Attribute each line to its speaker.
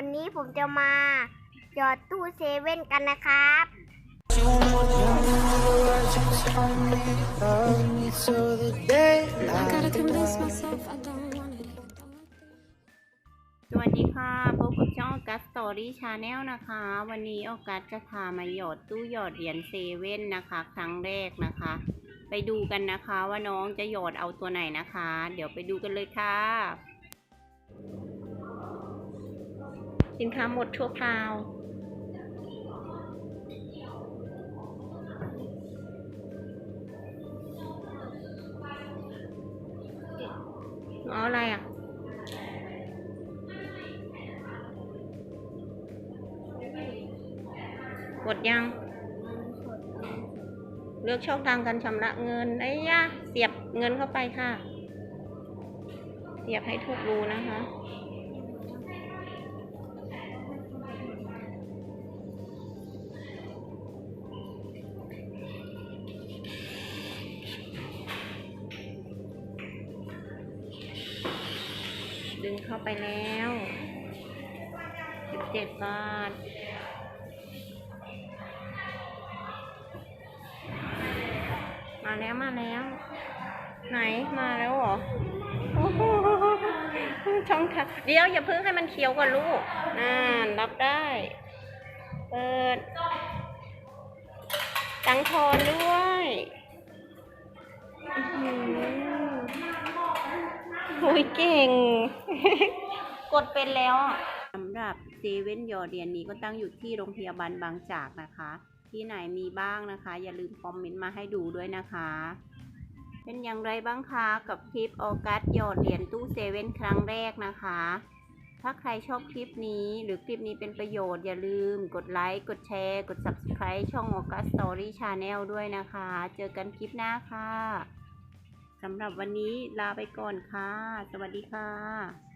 Speaker 1: วันนี้ผมจะมาหยอดตู้เซเว่นกันนะครับ
Speaker 2: สวัสดีค่ะ พบกับช่องออกัสตอรี่ชาแนลนะคะ วันนี้ออกัสจะพามาหยอดตู้หยอดเหรียญเซเว่นนะคะ ครั้งแรกนะคะ ไปดูกันนะคะว่าน้องจะหยอดเอาตัวไหนนะคะ เดี๋ยวไปดูกันเลยค่ะ สินค้าหมดชั่วคราว เอาอะไรอะกดยัง เลือกช่องทางการชำระเงินไอ้ยะเสียบเงินเข้าไปค่ะ เสียบให้ถูกรูนะคะ ดึงเข้าไปแล้วสิบเจ็ดบาทมาแล้วมาแล้ว ไหนมาแล้วเหรอช่องทางเดี๋ยวอย่าเพิ่งให้มันเคี้ยวก่อนลูกอ่ารับได้ เปิด ตังทอนด้วย อื อหือโอ้ยเก่ง กดเป็นแล้วสำหรับเซเว่นยอเดียนนี้ก็ตั้งอยู่ที่โรงพยาบาลบางจากนะคะ ที่ไหนมีบ้างนะคะ อย่าลืมคอมเมนต์มาให้ดูด้วยนะคะ เป็นอย่างไรบ้างคะกับคลิปออกัสยอดเหรียญตู้เซเว่นครั้งแรกนะคะ ถ้าใครชอบคลิปนี้หรือคลิปนี้เป็นประโยชน์อย่าลืมกดไลค์ กดแชร์ กด Subscribe ช่อง a u g u s Story Channel ด้วยนะคะ เจอกันคลิปหน้าค่ะ สำหรับวันนี้ลาไปก่อนค่ะ สวัสดีค่ะ